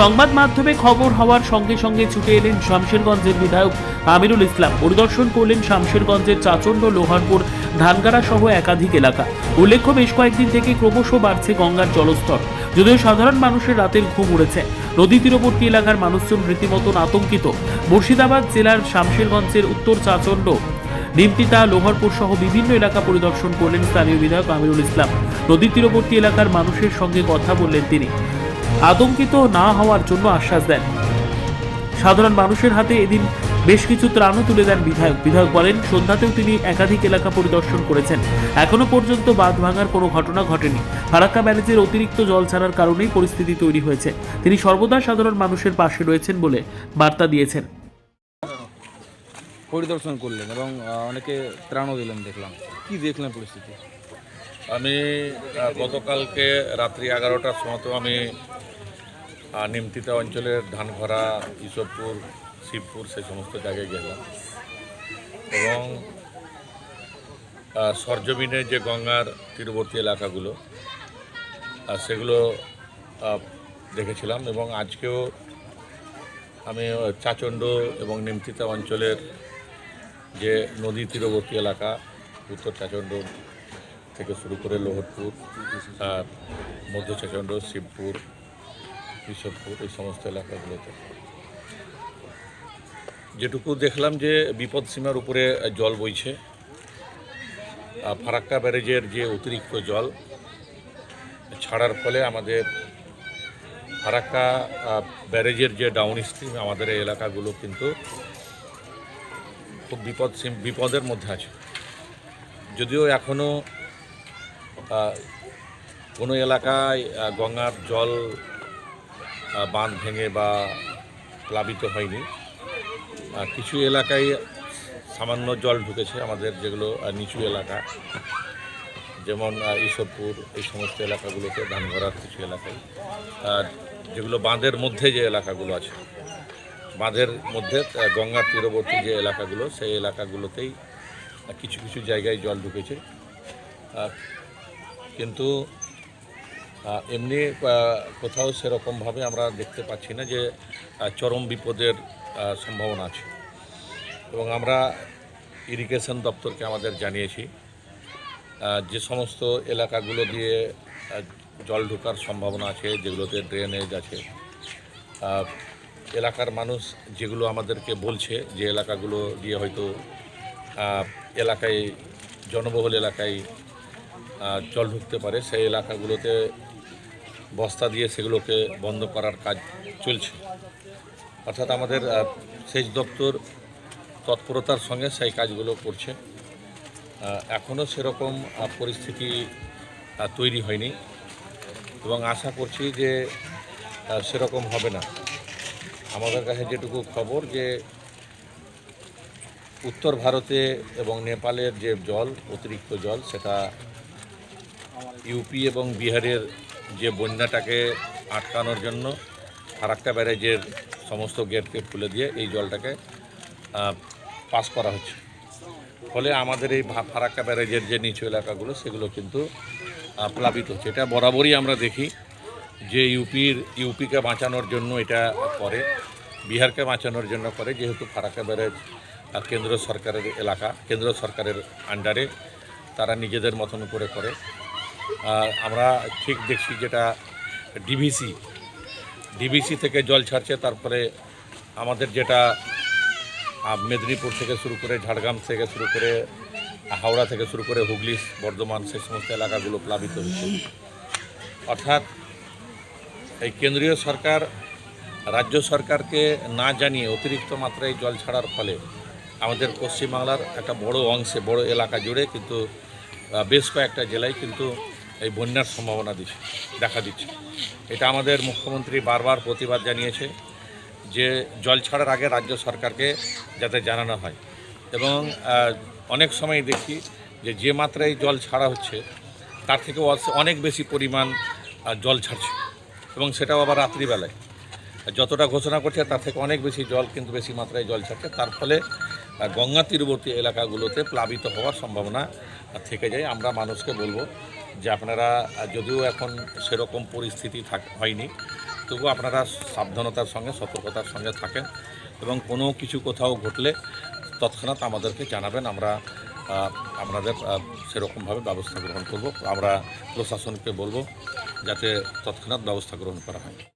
সংবাদ মাধ্যমে খবর হওয়ার সঙ্গে সঙ্গে ছুটে এলেন শামশেরগঞ্জের বিধায়ক আমিরুল ইসলাম। পরিদর্শন করলেন শামশেরগঞ্জের চাচণ্ড লোহারপুর ধানগাড়া সহ একাধিক এলাকা। উল্লেখ্য, বেশ কয়েকদিন থেকে ক্রমশ বাড়ছে গঙ্গার জলস্তর। যদিও সাধারণ মানুষের রাতের ঘুম উড়েছে। নদী তীরবর্তী এলাকার মানুষজন রীতিমতন আতঙ্কিত। মুর্শিদাবাদ জেলার শামশেরগঞ্জের উত্তর চাচণ্ড নিমতিতা লোহারপুর সহ বিভিন্ন এলাকা পরিদর্শন করলেন স্থানীয় বিধায়ক আমিরুল ইসলাম। নদী তীরবর্তী এলাকার মানুষের সঙ্গে কথা বললেন তিনি। আতঙ্কিত না হওয়ার জন্য আশ্বাস দেন। সাধারণ মানুষের হাতে এদিন বেশ কিছু ত্রাণও তুলে দেন বিধায়ক। বিধায়ক বলেন সন্ধ্যাতেও তিনি একাধিক এলাকা পরিদর্শন করেছেন। এখনও পর্যন্ত বাঁধ ভাঙার কোনো ঘটনা ঘটেনি। ফারাক্কা ব্যারেজের অতিরিক্ত জল ছাড়ার কারণেই পরিস্থিতি তৈরি হয়েছে। তিনি সর্বদা সাধারণ মানুষের পাশে রয়েছেন বলে বার্তা দিয়েছেন। পরিদর্শন করলেন এবং অনেকে ত্রাণও দিলেন দেখলাম। কি দেখলেন পরিস্থিতি? আমি গতকালকে রাত্রি এগারোটার সময় তো আমি নিমতিতা অঞ্চলের ধানঘরা ইসবপুর শিবপুর সেই সমস্ত জায়গায় গেলাম। এবং সরজমিনে যে গঙ্গার তীরবর্তী এলাকাগুলো সেগুলো দেখেছিলাম এবং আজকেও আমি চাচণ্ড এবং নিমতিতা অঞ্চলের যে নদী তীরবর্তী এলাকা, উত্তর চাচণ্ড থেকে শুরু করে লোহরপুর মধ্য চাচণ্ড, শিবপুর বিশবপুর এই সমস্ত এলাকাগুলোতে। যেটুকু দেখলাম যে বিপদ সীমার উপরে জল বইছে ফারাক্কা ব্যারেজের যে অতিরিক্ত জল, ছাড়ার ফলে আমাদের ফারাক্কা ব্যারেজের যে ডাউন স্ট্রিম আমাদের এই এলাকাগুলো কিন্তু খুব বিপদ বিপদের মধ্যে আছে। যদিও এখনও কোনো এলাকায় গঙ্গার জল বাঁধ ভেঙে বা প্লাবিত হয়নি। কিছু এলাকায় সামান্য জল ঢুকেছে, আমাদের যেগুলো নিচু এলাকা, যেমন ইসবপুর এই সমস্ত এলাকাগুলোতে, ধানগড়ার কিছু এলাকায়। আর যেগুলো বাঁধের মধ্যে যে এলাকাগুলো আছে, বাঁধের মধ্যে গঙ্গার তীরবর্তী যে এলাকাগুলো, সেই এলাকাগুলোতেই কিছু কিছু জায়গায় জল ঢুকেছে। কিন্তু এমনি কোথাও সেরকমভাবে আমরা দেখতে পাচ্ছি না যে চরম বিপদের সম্ভাবনা আছে। এবং আমরা ইরিগেশন দপ্তরকে আমাদের জানিয়েছি যে সমস্ত এলাকাগুলো দিয়ে জল ঢোকার সম্ভাবনা আছে, যেগুলোতে ড্রেনেজ আছে। এলাকার মানুষ যেগুলো আমাদেরকে বলছে যে এলাকাগুলো দিয়ে হয়তো এলাকায়, জনবহুল এলাকায় জল ঢুকতে পারে, সেই এলাকাগুলোতে বস্তা দিয়ে সেগুলোকে বন্ধ করার কাজ চলছে। অর্থাৎ আমাদের সেচ দপ্তর তৎপরতার সঙ্গে সেই কাজগুলো করছে। এখনও সেরকম পরিস্থিতি তৈরি হয়নি এবং আশা করছি যে সেরকম হবে না। আমাদের কাছে যেটুকু খবর যে, উত্তর ভারতে এবং নেপালের যে জল, অতিরিক্ত জল, সেটা ইউপি এবং বিহারের যে বন্যাটাকে আটকানোর জন্য ফারাক্কা ব্যারেজের সমস্ত গেটকে খুলে দিয়ে এই জলটাকে পাস করা হচ্ছে। ফলে আমাদের এই ফারাক্কা ব্যারেজের যে নিচু এলাকাগুলো, সেগুলো কিন্তু প্লাবিত হচ্ছে। এটা বরাবরই আমরা দেখি যে ইউপির, ইউপিকে বাঁচানোর জন্য এটা করে, বিহারকে বাঁচানোর জন্য করে, যেহেতু ফারাক্কা ব্যারেজ কেন্দ্র সরকারের এলাকা, কেন্দ্র সরকারের আন্ডারে তারা নিজেদের মতন করে করে। আমরা ঠিক দেখছি যেটা ডিভিসি ডিভিসি থেকে জল ছাড়ছে, তারপরে আমাদের যেটা মেদিনীপুর থেকে শুরু করে ঝাড়গ্রাম থেকে শুরু করে হাওড়া থেকে শুরু করে হুগলি, বর্ধমান, সেই সমস্ত এলাকাগুলো প্লাবিত হচ্ছে অর্থাৎ এই কেন্দ্রীয় সরকার, রাজ্য সরকারকে না জানিয়ে অতিরিক্ত মাত্রায় জল ছাড়ার ফলে আমাদের পশ্চিমবাংলার একটা বড় অংশে, বড় এলাকা জুড়ে কিন্তু বেশ কয়েকটা জেলায় কিন্তু এই বন্যার সম্ভাবনা দিচ্ছে, দেখা দিচ্ছে। এটা আমাদের মুখ্যমন্ত্রী বারবার প্রতিবাদ জানিয়েছে যে জল ছাড়ার আগে রাজ্য সরকারকে যাতে জানানো হয়। এবং অনেক সময় দেখি যে যে মাত্রায় জল ছাড়া হচ্ছে, তার থেকে অনেক বেশি পরিমাণ জল ছাড়ছে। এবং সেটাও আবার রাত্রিবেলায়। যতটা ঘোষণা করছে, তার থেকে অনেক বেশি জল কিন্তু বেশি মাত্রায় জল ছাড়ছে। তার ফলে গঙ্গা তীরবর্তী এলাকাগুলোতে প্লাবিত হওয়ার সম্ভাবনা থেকে যায়। আমরা মানুষকে বলব যে আপনারা, যদিও এখন সেরকম পরিস্থিতি থাক হয়নি তবু আপনারা সাবধানতার সঙ্গে, সতর্কতার সঙ্গে থাকেন এবং কোনো কিছু কোথাও ঘটলে তৎক্ষণাৎ আমাদেরকে জানাবেন। আমরা আপনাদের সেরকমভাবে ব্যবস্থা গ্রহণ করব। আমরা প্রশাসনকে বলব যাতে তৎক্ষণাৎ ব্যবস্থা গ্রহণ করা হয়।